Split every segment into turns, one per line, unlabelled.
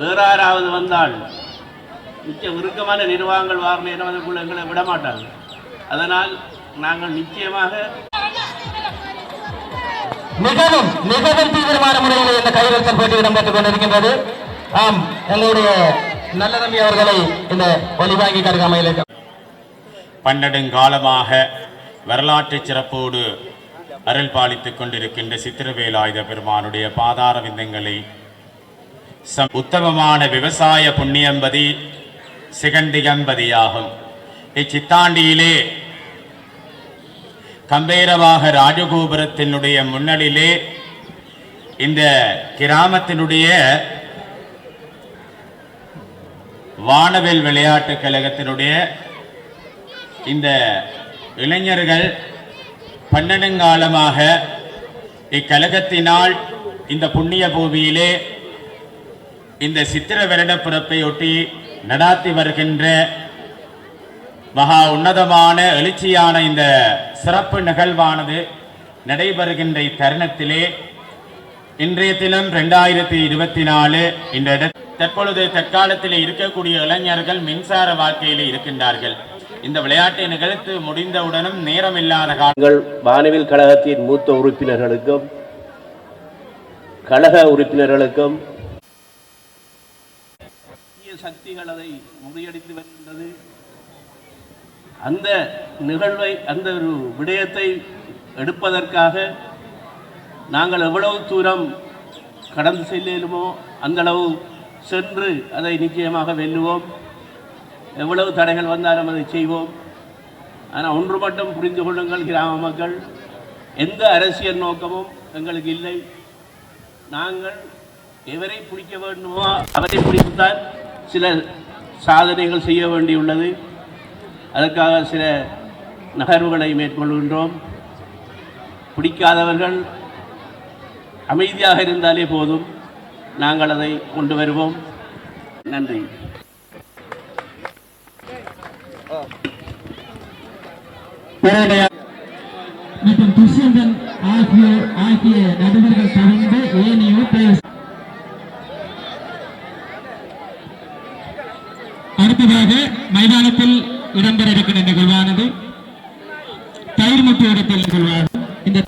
வேற யாராவது வந்தால் மிச்சம் இறுக்கமான நிர்வாகங்கள் வார நேரம் அதுக்குள்ள எங்களை விட மாட்டாங்க அதனால் நாங்கள் நிச்சயமாக
மிகவும் மிகவும் தீவிரமான முறையில் இந்த கையெழுத்தல் போட்டி இடம்பெற்றுக் கொண்டிருக்கின்றது. ஆம் எங்களுடைய நல்ல தம்பி அவர்களை இந்த ஒலிவாங்கி கருகாமையில்
பன்னெடுங்காலமாக வரலாற்று சிறப்போடு அருள் பாலித்துக் கொண்டிருக்கின்ற சித்திரவேலாயுத பெருமானுடைய பாதார விந்தங்களை உத்தமமான விவசாய புண்ணியம்பதி சிகண்டிகம்பதியாகும் இச்சித்தாண்டியிலே கம்பேரவாக ராஜகோபுரத்தினுடைய முன்னணியிலே இந்த கிராமத்தினுடைய வானவில் விளையாட்டுக் கழகத்தினுடைய இந்த இளைஞர்கள் பன்னெடுங்காலமாக இக்கழகத்தினால் இந்த புண்ணிய பூமியிலே இந்த சித்திர வருட ஒட்டி நடாத்தி வருகின்ற மகா உன்னதமான எழுச்சியான இந்த சிறப்பு நிகழ்வானது நடைபெறுகின்ற இத்தருணத்திலே இன்றைய தினம் ரெண்டாயிரத்தி இருபத்தி நாலு இந்த இட தற்பொழுது தற்காலத்தில் இருக்கக்கூடிய இளைஞர்கள் மின்சார வாழ்க்கையில் இருக்கின்றார்கள். இந்த விளையாட்டை நிகழ்த்து முடிந்தவுடனும் நேரமில்லாத
காலங்கள் வானவில் கழகத்தின் மூத்த உறுப்பினர்களுக்கும் கழக உறுப்பினர்களுக்கும் சக்திகள் அதை முறியடித்து வருகின்றது. அந்த நிகழ்வை அந்த ஒரு விடயத்தை எடுப்பதற்காக நாங்கள் எவ்வளவு தூரம் கடந்து செல்லுமோ அந்த அளவு சென்று அதை நிச்சயமாக வெல்லுவோம். எவ்வளவு தடைகள் வந்தாலும் அதை செய்வோம். ஆனால் ஒன்று மட்டும் புரிந்து கொள்ளுங்கள் கிராம மக்கள். எந்த அரசியல் நோக்கமும் எங்களுக்கு இல்லை. நாங்கள் எவரை பிடிக்க வேண்டுமோ அவரை பிடித்துத்தான் சில சாதனைகள் செய்ய வேண்டியுள்ளது. அதற்காக சில நகர்வுகளை மேற்கொள்கின்றோம். பிடிக்காதவர்கள் அமைதியாக இருந்தாலே போதும். நாங்கள் அதை கொண்டு வருவோம். நன்றி.
மற்றும் துஷ்யந்தன் ஆகிய ஆகிய நடுவர்கள் தவிர்த்து ஏனையோ பேச அடுத்ததாக மைதானத்தில் இடம்பெற இருக்கின்ற நிகழ்வானது தயிர் முட்டு இடத்தில் நிகழ்வாகும் இந்த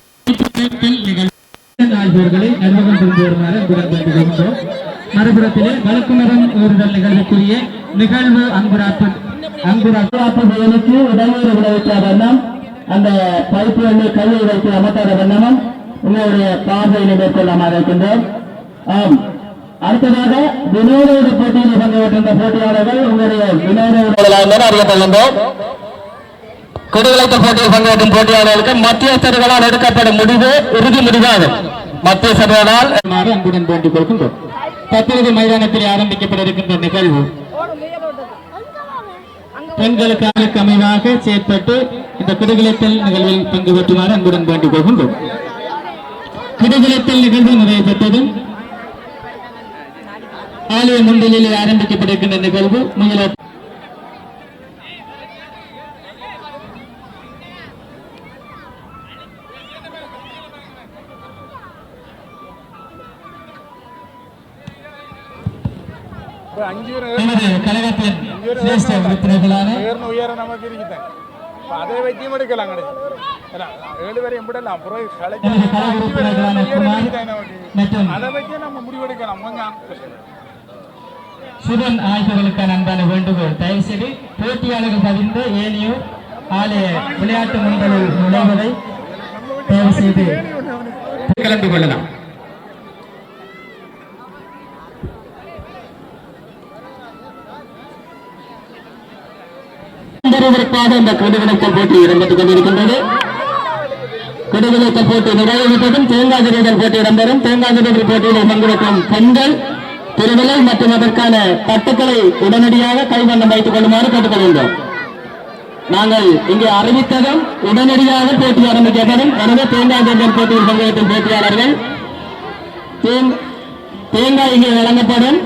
நிகழ்வு ஆகியோர்களை நிர்வாகம் புரிந்து வருமாறு அன்புடன் மறுபுறத்திலே வழக்குமரம் ஊறுதல் நிகழ்வுக்குரிய நிகழ்வு அங்குராப்பு அங்குராப்பு செயலுக்கு இடையூறு விளைவிக்காத வண்ணம் அந்த பைப்பு எண்ணி கையை வைத்து அமர்த்தாத வண்ணமும் உங்களுடைய பார்வையினை மேற்கொள்ளாமல் இருக்கின்றோம். ஆம். அடுத்ததாக வினோத போட்டியில் பங்கு பெற்றிருந்த போட்டியாளர்கள் உங்களுடைய வினோத அறியப்படுகின்றோம் போட்டியில் பங்கேற்கும் போட்டியாளர்களுக்கு மத்தியஸ்தர்களால் எடுக்கப்படும் முடிவு இறுதி முடிவாகும் மத்தியஸ்தர்களால் அன்புடன் வேண்டிக் கொள்கின்றோம். தற்பொழுது மைதானத்தில் ஆரம்பிக்கப்பட இருக்கின்ற நிகழ்வு பெண்களுக்கு அமைவாக செயற்பட்டு இந்த குடிவிளைத்தல் நிகழ்வில் பங்கு பெற்றுமாறு அன்புடன் வேண்டிக் கொள்கின்றோம். குடிவிளைத்தல் நிகழ்வு நிறைவு பெற்றதும் ஆலய முன்னிலையில் ஆரம்பிக்கப்பட இருக்கின்ற நிகழ்வு முதல
இப்ப அஞ்சு பேர்
நமது கழகத்தின் சிரேஷ்ட உறுப்பினர்களான
உயர்ந்த உயரம் நமக்கு இருக்குது இப்ப அதை வைத்தியம் எடுக்கலாம் கிடையாது ஏன்னா, ஏழு பேரையும் விடலாம் அப்புறம் கலைக்கு
சுதன் ஆகியோர்களுக்கான அன்பான வேண்டுகோள். தயவு செய்து போட்டியாளர்கள் தவிர்ந்த ஏனையோர் ஆலய விளையாட்டு மண்டலில் நுழைவதை தயவு செய்து கலந்து கொள்ளலாம் இந்த குடிவிளக்கல் போட்டி இடம்பெற்றுக் கொண்டிருக்கின்றது. குடிவிளக்கல் போட்டி நிறைவேற்றதும் தேங்காய் திருடல் போட்டி இடம்பெறும். தேங்காய் திருடல் போட்டியில் பங்கெடுக்கும் பெண்கள் திருவிழை மற்றும் அதற்கான தட்டுக்களை உடனடியாக கைவண்ணம் வைத்துக் கொள்ளுமாறு கேட்டுக்கொள்கின்றோம். நாங்கள் இங்கே அறிவித்ததும் உடனடியாக போட்டி ஆரம்பிக்கப்படும் எனவே தேங்காய் திருடல் போட்டியில் பங்கேற்கும் போட்டியாளர்கள் தேங்காய் இங்கே வழங்கப்படும்.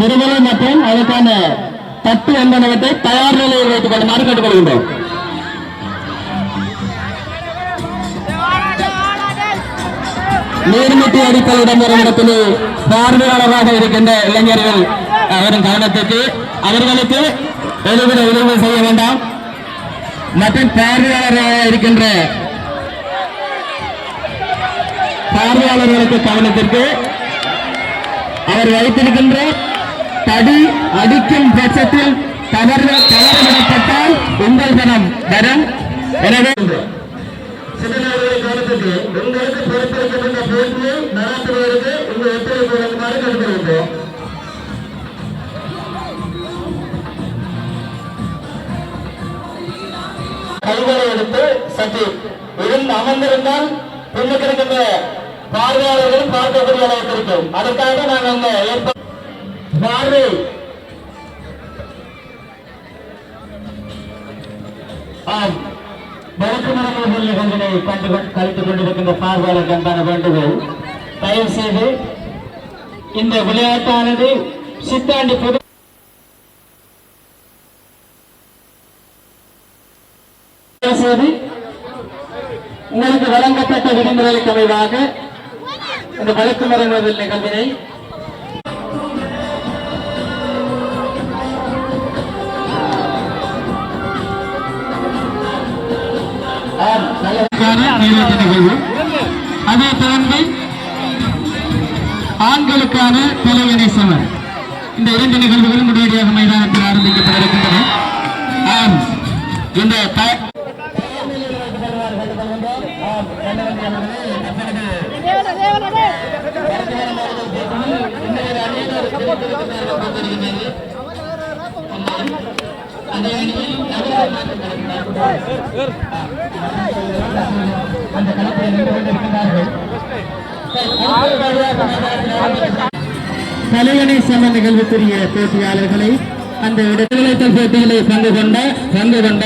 திருவிழை மற்றும் அதற்கான தட்டு என்பனவற்றை தயார் நிலையில் வைத்துக் கொள்ளுமாறு கேட்டுக்கொள்கின்றோம். நீர்மிட்டி அடித்தல் இடம்பெறும் இடத்திலே பார்வையாளராக இருக்கின்ற இளைஞர்கள் அவரின் கவனத்திற்கு அவர்களுக்கு எழுவிட உதவி செய்ய வேண்டாம். மற்றும் பார்வையாளராக இருக்கின்ற பார்வையாளர்களுக்கு கவனத்திற்கு அவர் வைத்திருக்கின்ற தடி அடிக்கும் பட்சத்தில் தவறு தவறுவிடப்பட்டால் உங்கள் தனம் தரம் எனவே சிறுநீரக கவனத்திற்கு உங்களுக்கு வந்து எப்படி ஒத்துழைப்பு வழங்குமாறு கேட்டுக்கொள்கிறோம் கைகளை எடுத்து சற்று இருந்து அமர்ந்திருந்தால் பின்னுக்கு இருக்கின்ற பார்வையாளர்கள் பார்க்கக்கூடிய அளவுக்கு இருக்கும். அதுக்காக நாங்கள் அந்த ஏற்ப பார்வை. ஆம். வழக்கு மரபுகள் நிகழ்வினை கண்டு கழித்துக் கொண்டிருக்கின்ற பார்வையாளர்கள் அன்பான வேண்டுகோள். தயவு செய்து இந்த விளையாட்டானது சித்தாண்டி பொது செய்து உங்களுக்கு வழங்கப்பட்ட விதிமுறைகளுக்கு அமைவாக இந்த வழக்கு மரபுகள் நிகழ்வினை நிகழ்வு. அதை தொடர்ந்து ஆண்களுக்கான தலைவனை சமர் இந்த இரண்டு நிகழ்வுகளும் உடனடியாக மைதானத்தில் ஆரம்பிக்கப்பட இருக்கின்றன ஆம் இந்த கொண்டிருக்கிறார்கள் தலைவனை சம நிகழ்வுக்குரிய போட்டியாளர்களை அந்த இடத்துலைத்தல் போட்டிகளை பங்கு கொண்ட பங்கு கொண்ட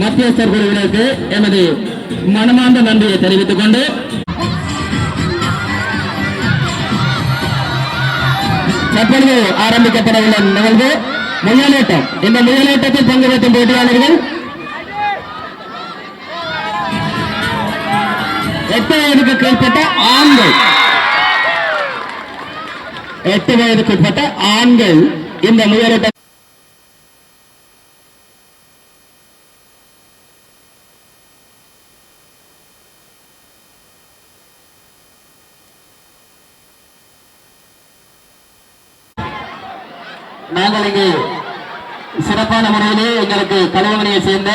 மத்தியஸ்தர் குழுவினருக்கு எமது மனமார்ந்த நன்றியை தெரிவித்துக் கொண்டு தற்பொழுது ஆரம்பிக்கப்பட உள்ள நிகழ்வு முயலேட்டம் இந்த முயலேட்டத்தில் பங்கு பெற்றும் போட்டியாளர்கள் எட்டு வயதுக்கு கீழ்ப்பட்ட ஆண்கள்? எட்டு வயதுக்கு உட்பட்ட ஆண்கள் இந்த முயற்சி நாங்கள் இங்கு சிறப்பான முறையிலே எங்களுக்கு கலைவனையை சேர்ந்த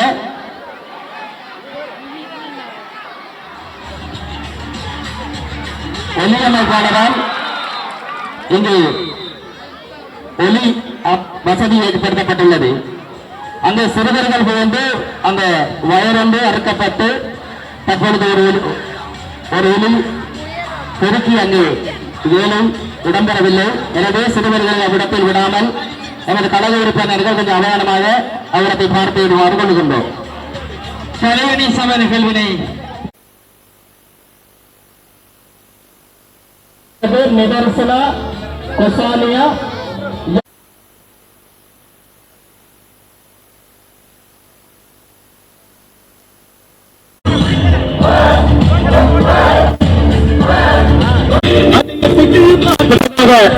ஒலியமைப்பாளரால் இங்கு ஒலி அப்- வசதி ஏற்படுத்தப்பட்டுள்ளது. அங்கு சிறுவர்கள் புகழ்ந்து அந்த வயரண்டு அறுக்கப்பட்டு தற்பொழுது ஒரு ஒரு ஒலி பெருக்கி அங்கு வேலும் இடம்பெறவில்லை. எனவே சிறுவர்களை அவ்விடத்தில் விடாமல் எமது கழக உறுப்பினர்கள் கொஞ்சம் அவதானமாக அவரத்தை பார்த்து வருமாறு கொள்கின்றோம் சம சபை நிகழ்வினை நிதர்சனா கொசானியா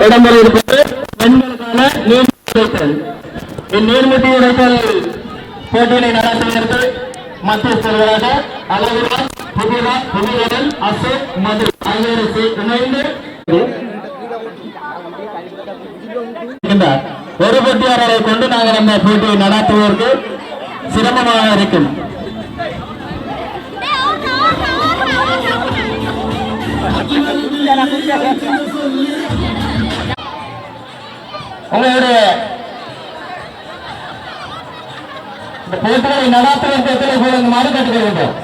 இடம்பெற இருப்பது பெண்களுக்கான நீர்மூழ்கி உடைத்தல் உடைத்தல் போட்டியினை நடத்துவதற்கு புதிரா அசோக் மது ஆகியோருக்கு இணைந்து ஒரு போட்டியாளரை கொண்டு நாங்கள் அந்த போட்டியை நடத்துவதற்கு சிரமமாக இருக்கும். உங்களுடைய போட்டிகளை நடாத்துவதற்கு எத்தனை பேர் இந்த மாதிரி கேட்டுக்கொள்கின்றோம்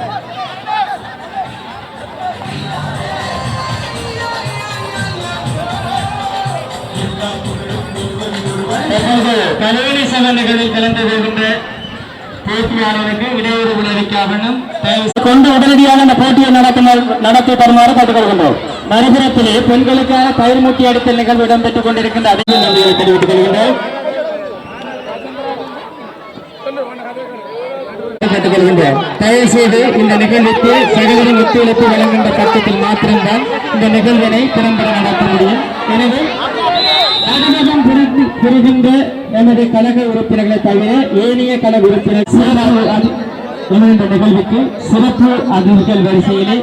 தற்போது கலைவணி சபை நிகழ்வில் கலந்து கொள்கின்ற போட்டியாளருக்கு இடையூறு தயவு கொண்டு உடனடியாக அந்த போட்டியை நடத்தி தருமாறு கேட்டுக்கொள்கின்றோம். மறுபுறத்திலே பெண்களுக்கான பயிர் மூட்டி அடித்தல் நிகழ்வு இடம்பெற்றுக் கொண்டிருக்கின்ற அதிக நன்றியை தெரிவித்துக் கொள்கின்றோம். தயவு செய்து இந்த நிகழ்வுக்கு சகோதரன் ஒத்துழைப்பு வழங்குகின்ற பட்சத்தில் மாத்திரம்தான் இந்த நிகழ்வினை திறம்பட நடத்த முடியும். எனவே புரிந்து எனது கழக உறுப்பினர்களை தவிர ஏனைய கழக உறுப்பினர் சிறப்பு இந்த நிகழ்வுக்கு சிறப்பு அதிதிகள் வரிசையிலே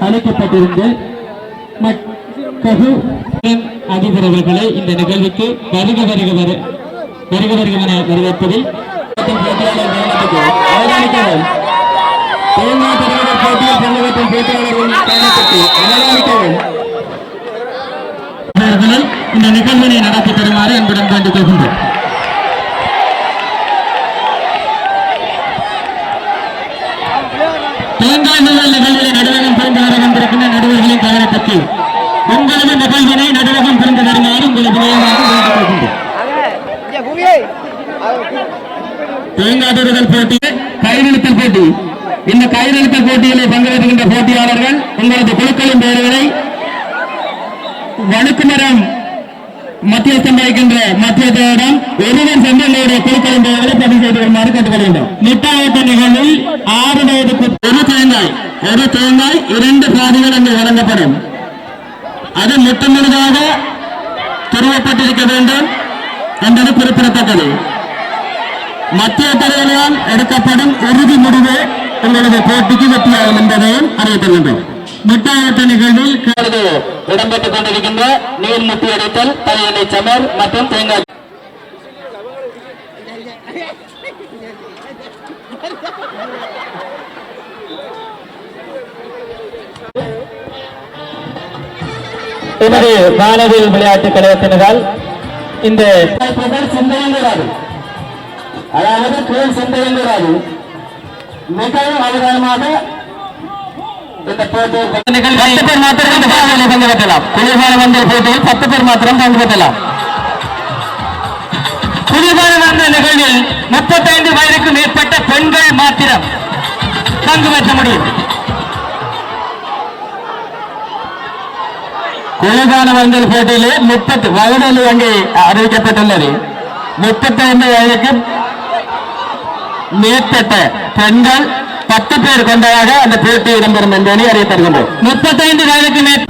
அழைக்கப்பட்டிருந்து அதிபர் அவர்களை இந்த நிகழ்வுக்கு வருக வருக வர வருக வருக என வரவேற்பதில் அவதானிக்கவும் தலைவர் போட்டியில் பங்குபற்றும் அவதானிக்கவும் அவர்களை இந்த நிகழ்வினை நடத்தி தருமாறு அன்புடன் வேண்டிக் கொள்கின்றோம் தேங்காய் முதல் நிகழ்வினை நடுவகம் புரிந்து வர நடுவர்களின் உங்களது நிகழ்வினை நடுவகம் வருமாறு வேண்டிக் கொள்கின்றோம் தேங்காய் போட்டி கயிறுத்தல் போட்டி. இந்த கயிறுத்தல் போட்டியிலே பங்கேற்கின்ற போட்டியாளர்கள் உங்களது குழுக்களின் பெயர்களை வழுக்குமரம் மத்தியஸ்தம் வகிக்கின்ற மத்தியத்திடம் ஒருவர் சென்று எங்களுடைய குழுக்களின் பெயர்களை பதிவு செய்து வருமாறு கேட்டுக்கொள்கின்றோம். நிட்டாயத்த நிகழ்வில் ஆறு வயதுக்கு ஒரு தேங்காய் ஒரு தேங்காய் இரண்டு பாதிகள் அங்கு வழங்கப்படும். அது முற்றுமுழுதாக துருவப்பட்டிருக்க வேண்டும் என்பது குறிப்பிடத்தக்கது. மத்திய தலைவரால் எடுக்கப்படும் இறுதி முடிவு உங்களது போட்டிக்கு வெற்றியாகும் என்பதையும் அறிவித்திருக்கின்றோம். முட்டாயத்த நிகழ்வில் இடம்பெற்றுக் கொண்டிருக்கின்ற நீர் முட்டி அடித்தல் தலையணை சமர் மற்றும் தேங்காய். எனது மாணவியல் விளையாட்டு கழகத்தினரால் இந்த சிந்தையங்கிறாரு அதாவது கீழ் சிந்தையங்கிறாரு மிகவும் போட்டியில் பத்து பேர் மாத்திரம் போட்டியில் பங்கு பெற்றலாம் குளிர்கால வந்த போட்டியில் பத்து பேர் மாத்திரம் பங்கு பெற்றலாம் நிகழ்வில் முப்பத்தைந்து வயதுக்கு மேற்பட்ட பெண்கள் மாத்திரம் பங்கு பெற்ற முடியும் போட்டியிலே முப்பத்து வயதில் அங்கே அறிவிக்கப்பட்டுள்ளது முப்பத்தைந்து வயதுக்கு மேற்பட்ட பெண்கள் பத்து பேர் கொண்டதாக அந்த போட்டி இடம்பெறும் என்பதை அறியப்படுகின்றோம் முப்பத்தைந்து வயதுக்கு மேற்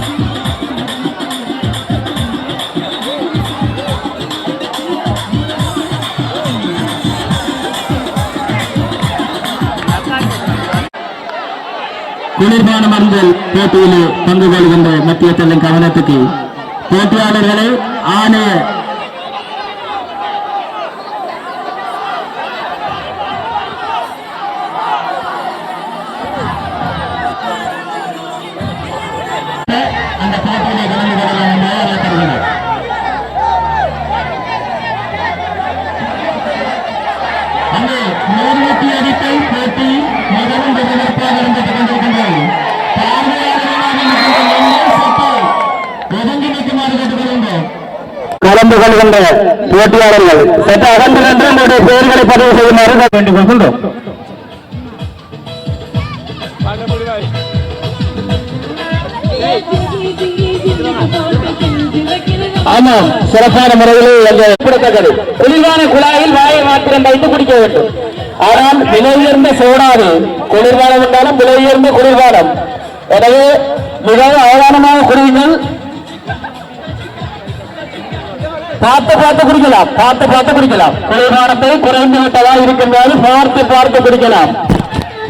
குளிர்பான மருந்தில் போட்டியிலே பங்கு கொள்கின்ற மத்திய தள்ளின் கவனத்துக்கு போட்டியாளர்களை ஆணைய கொள்கின்ற போட்டியாளர்கள். சற்று அகன்று நின்று உங்களுடைய பெயர்களை பதிவு செய்யுமாறு வேண்டிக் கொள்கின்றோம் ஆமாம் சிறப்பான முறையில் கொடுத்தது குளிர்வான குழாயில் வாயை மாத்திரம் வைத்து குடிக்க வேண்டும். ஆனால் விலை உயர்ந்த சோடாது குளிர்பானம் என்றாலும் விலை உயர்ந்த குளிர்பானம் எனவே மிகவும் அவதானமாக குடியுங்கள். பார்த்து பார்த்து குடிக்கலாம் பார்த்து பார்த்து குடிக்கலாம். குளிர்பானத்தை குறைந்து விட்டதா இருக்கின்றது பார்த்து பார்த்து குடிக்கலாம்.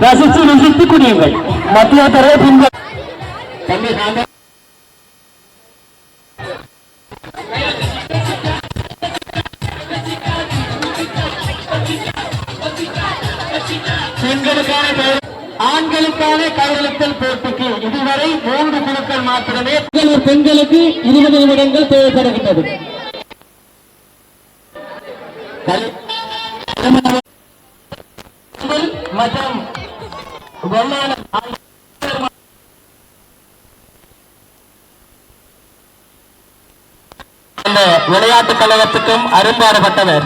ரசித்து ருசித்து குடியுங்கள். மத்திய தரவை பின்பு பெண்களுக்கான பெயர் ஆண்களுக்கான கையெழுத்தல் போட்டிக்கு இதுவரை மூன்று குழுக்கள் மாத்திரமே பெண்களுக்கு இருபது நிமிடங்கள் தேவைப்படுகின்றது. மற்றும் விளையாட்டுக் கழகத்துக்கும் அரும்பாடுபட்டவர்.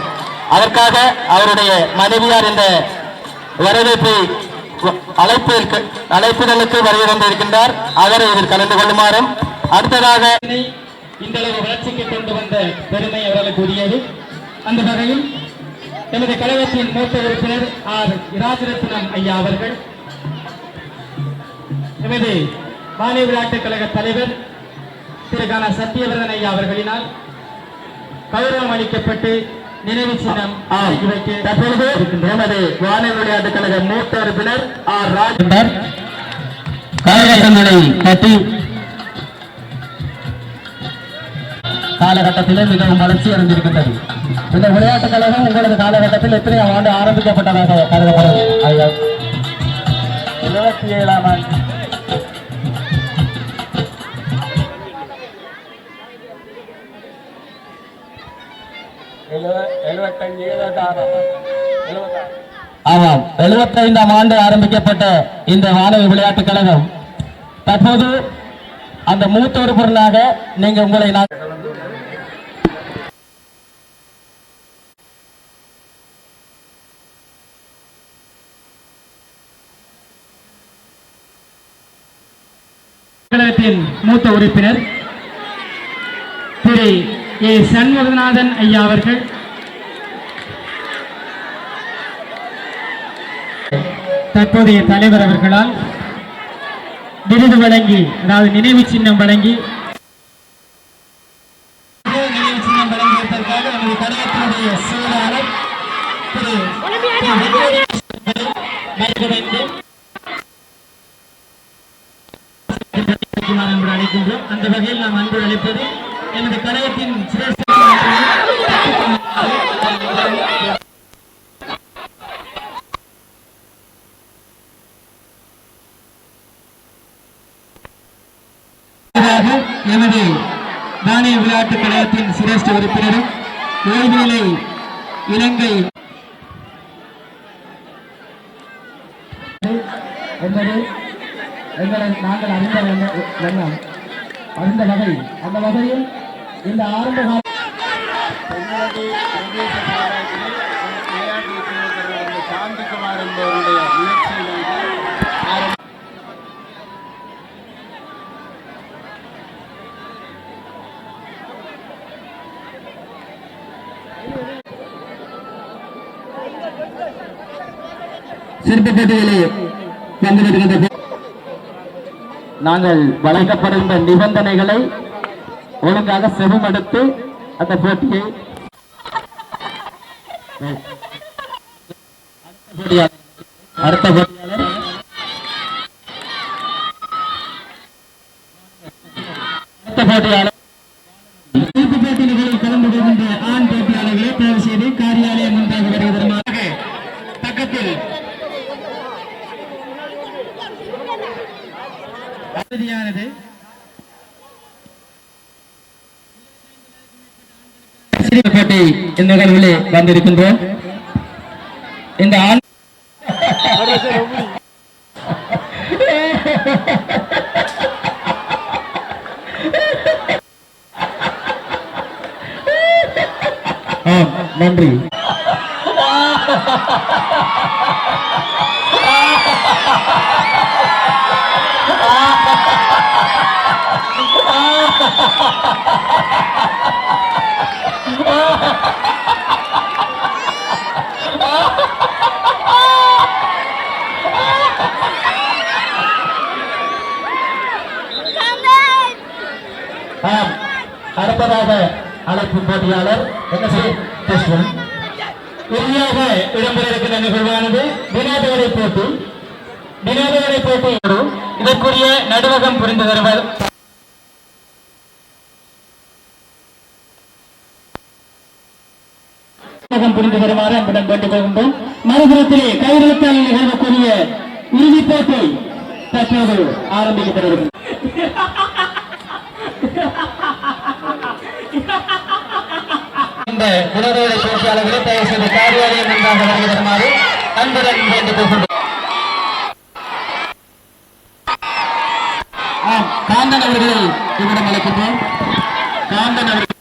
அதற்காக அவருடைய மனைவியார் இந்த வரவேற்பு அழைப்பிற்கு அழைப்புகளுக்கு வருகை வந்திருக்கின்றார் அவரை இதில் கலந்து கொள்ளுமாறும். அடுத்ததாக இந்த அளவு வளர்ச்சிக்கு கொண்டு வந்த பெருமை அவர்களுக்கு உரியது. அந்த வகையில்
எமது கழகத்தின் மூத்த உறுப்பினர் ஆர். இராஜரத்னம் ஐயா அவர்கள் எமது மாநில விளையாட்டுக் கழக தலைவர் திரு. கன சத்தியவர்தன் ஐயா அவர்களினால் கௌரவம் அளிக்கப்பட்டு நினைவு சின்னம் தற்பொழுது எமது வானிலை விளையாட்டுக் கழக மூத்த உறுப்பினர் ஆர். ராஜ் காலகட்டங்களை காலகட்டத்தில் மிகவும் வளர்ச்சி அடைந்திருக்கின்றது. இந்த விளையாட்டுக் கழகம் உங்களது காலகட்டத்தில் எத்தனை ஆண்டு ஆரம்பிக்கப்பட்டதாக கருதப்படுது ஐயா. இருபத்தி ஏழாம் ஆண்டு.
எழுப எழுபத்தஞ்சு எழுபத்தாறு
ஆமாம். எழுபத்தைந்தாம் ஆண்டு ஆரம்பிக்கப்பட்ட இந்த மாணவ விளையாட்டுக் கழகம் தற்போது அந்த மூத்த உறுப்பினராக நீங்க உங்களை நான் கழகத்தின் மூத்த உறுப்பினர் திரு ஏ சண்முகநாதன் ஐயா அவர்கள். தற்போதைய தலைவர் அவர்களால் விருது வழங்கி அதாவது நினைவு சின்னம் வழங்கி என்று அழைக்கின்றோம். அந்த வகையில் நாம் அன்பு அழைப்பது எனது கழகத்தின் சிரேஷ்ட எமது தானிய விளையாட்டுக் கழகத்தின் சிரேஷ்ட உறுப்பினரும் ஓய்வுநிலை இலங்கை என்பது எங்களை நாங்கள் அறிந்த எண்ண- எண்ணம் அறிந்த வகை. அந்த வகையில் இந்த ஆரம்ப கால
எங்களது பிரதேச என்பவருடைய முயற்சியிலிருந்து
நாங்கள் வழங்கப்படுகின்ற நிபந்தனைகளை ஒழுங்காக செவமெடுத்து அந்த போட்டியை அடுத்த போட்டியாளர் அடுத்த போட்டியாளர் இறுதிப் போட்டி நிகழ்வில் கலந்து கொள்கின்ற ஆண் போட்டியாளர்களை தேர்வு செய்து காரியாலயம் முன்பாக வருவதற்காக பக்கத்தில் பகுதியானது போட்டி இந்த நிகழ்விலே வந்திருக்கின்றோம். இந்த ஆண் நன்றி ஆம் அடுத்ததாக அழைக்கும் போட்டியாளர் என்ன இறுதியாக இடம்பெற இருக்கின்ற நிகழ்வானது வினாதவரை போட்டி. வினாதவரை போட்டி இதற்குரிய நடுவகம் புரிந்து நடுவகம் புரிந்து வருமாறு அன்புடன் வேண்டுக் கொள்கின்றோம் மறுபுறத்திலே கைவிரத்தால் நிகழ்வக்கூடிய இறுதிப் போட்டி தற்போது ஆரம்பிக்கப்படுகிறது. இந்த உணர்வுகளை போட்டியாளர்களை தயவு செய்து காரியாலயம் நன்றாக வருகை தருமாறு அன்புடன் வேண்டுக் கொள்கின்றோம் காந்தன் அவர்கள் இவரிடம் அழைக்கின்றோம் காந்தன் அவர்கள்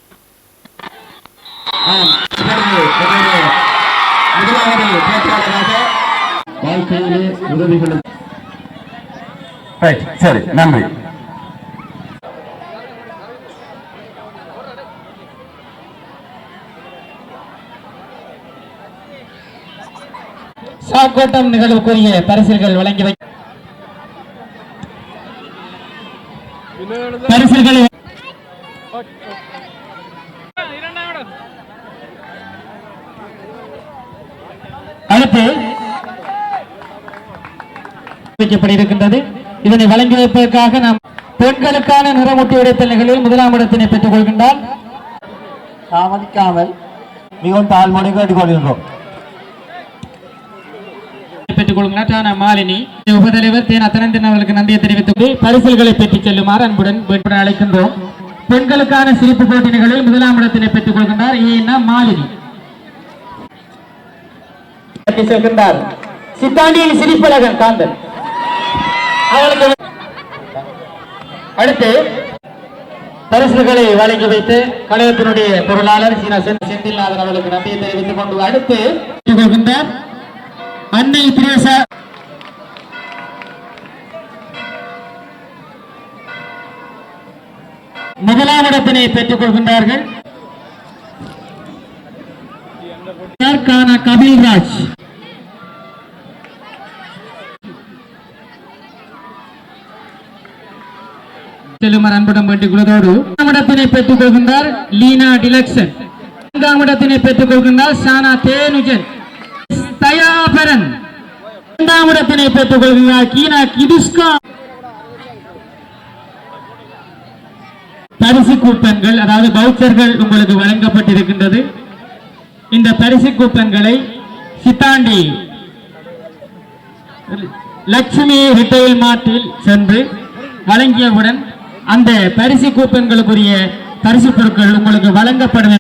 முதலாவது போட்டியாளராக வாழ்க்கையிலே உதவிகளும்
சரி நன்றி.
சாக்கோட்டம் நிகழ்வுக்குரிய பரிசுகள் வழங்கி வை அடுத்து வைக்கப்பட்டிருக்கின்றது. இதனை வழங்கி வைப்பதற்காக நாம் பெண்களுக்கான நிறமூட்டி உடைத்தல் நிகழ்வில் முதலாம் இடத்தினை பெற்றுக் கொள்கின்றார்.
தாமதிக்காமல் மிகவும் தாழ்மொழி கேட்டுக்கொள்கின்றோம்.
பெற்றுக் கொள்கிறார் மாலினி உபதலைவர் தேன் அத்தனந்தின் அவர்களுக்கு நன்றியை தெரிவித்து பரிசல்களை பெற்றுச் செல்லுமாறு அன்புடன் அழைக்கின்றோம். பெண்களுக்கான சிரிப்பு போட்டி நிகழ்வில் முதலாம் இடத்தினை பெற்றுக் கொள்கின்றார் ஏன்னா மாலினி. செல்கின்றார். சித்தாண்டியின் சிரிப்பழகன் காந்தன். அவளுக்கு அடுத்து பரிசுகளை வழங்கி வைத்து கழகத்தினுடைய பொருளாளர் சீனா செந்தில்நாதன் அவர்களுக்கு நன்றியை தெரிவித்துக் கொண்டு அடுத்து பெற்றுக் கொள்கின்றார் அன்னை திரேசா முதலாம் இடத்தினை பெற்றுக் கொள்கின்றார்கள் கான கபில்ராஜ் செல்லுமார் அன்புடன் வேண்டிக் கொள்வதோடு இரண்டாம் இடத்தினை பெற்றுக் கொள்கின்றார் லீனா டிலக்சன் நான்காம் இடத்தினை பெற்றுக் கொள்கின்றார் ஷானா தேனுஜன் தயாபரன் இரண்டாம் இடத்தினை பெற்றுக் கொள்கிறார் கீனா கிதுஸ்கா பரிசு கூப்பன்கள் அதாவது பவுச்சர்கள் உங்களுக்கு வழங்கப்பட்டிருக்கின்றது. இந்த பரிசு கூப்பன்களை சித்தாண்டி லட்சுமி ரிட்டைல் மார்ட்டில் சென்று வழங்கியவுடன் அந்த பரிசு கூப்பன்களுக்குரிய பரிசு பொருட்கள் உங்களுக்கு வழங்கப்படும்